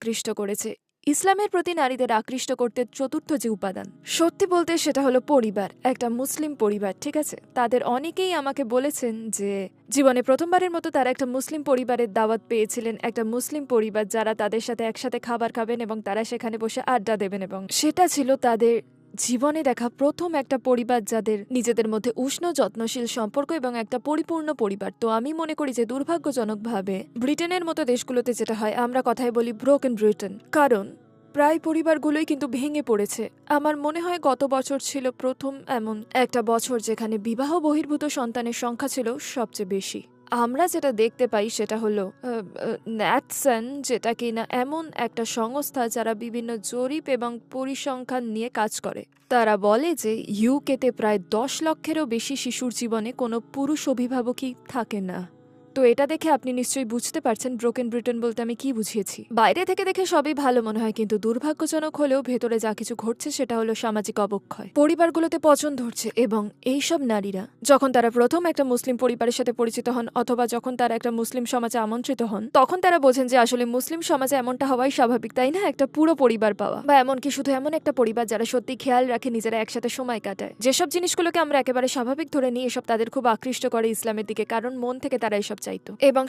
আকৃষ্ট করেছে। ইসলামের প্রতি নারীদের আকৃষ্ট করতে চতুর্থ যে উপাদান, সত্যি বলতে সেটা হলো পরিবার, একটা মুসলিম পরিবার, ঠিক আছে? তাদের অনেকেই আমাকে বলেছেন যে, জীবনে প্রথমবারের মতো তারা একটা মুসলিম পরিবারের দাওয়াত পেয়েছিলেন, একটা মুসলিম পরিবার যারা তাদের সাথে একসাথে খাবার খাবেন এবং তারা সেখানে বসে আড্ডা দেবেন এবং সেটা ছিল তাদের জীবনে দেখা প্রথম একটা পরিবার যাদের নিজেদের মধ্যে উষ্ণ, যত্নশীল সম্পর্ক এবং একটা পরিপূর্ণ পরিবার। তো আমি মনে করি যে দুর্ভাগ্যজনকভাবে ব্রিটেনের মতো দেশগুলোতে যেটা হয়, আমরা কথায় বলি ব্রোকেন ব্রিটেন কারণ প্রায় পরিবারগুলোই কিন্তু ভেঙে পড়েছে। আমার মনে হয় গত বছর ছিল প্রথম এমন একটা বছর যেখানে বিবাহ বহির্ভূত সন্তানের সংখ্যা ছিল সবচেয়ে বেশি। আমরা যেটা দেখতে পাই সেটা হলো ন্যাটসন যেটা কিনা এমন একটা সংস্থা যারা বিভিন্ন জরিপ এবং পরিসংখ্যান নিয়ে কাজ করে। তারা বলে যে ইউকেতে প্রায় দশ লক্ষেরও বেশি শিশুর জীবনে কোনো পুরুষ অভিভাবকই থাকে না। তো এটা দেখে আপনি নিশ্চয়ই বুঝতে পারছেন ব্রোকেন ব্রিটেন বলতে আমি কি বুঝিয়েছি। বাইরে থেকে দেখে সবই ভালো মনে হয়, কিন্তু দুর্ভাগ্যজনক হলেও ভেতরে যা কিছু ঘটছে সেটা হলো সামাজিক অবক্ষয়। পরিবারগুলোতে পচন ধরছে এবং এইসব নারীরা, যখন তারা প্রথম একটা মুসলিম পরিবারের সাথে পরিচিত হন অথবা যখন তারা একটা মুসলিম সমাজে আমন্ত্রিত হন, তখন তারা বোঝেন যে আসলে মুসলিম সমাজে এমনটা হওয়াই স্বাভাবিক, তাই না? একটা পুরো পরিবার পাওয়া। বা এমনকি শুধু এমন একটা পরিবার যারা সত্যি খেয়াল রাখে নিজেরা একসাথে সময় কাটায়। যেসব জিনিসগুলোকে আমরা একেবারে স্বাভাবিক ধরে নিই, এসব তাদের খুব আকৃষ্ট করে ইসলামের দিকে, কারণ মন থেকে তারা এসব চাইতো। এবং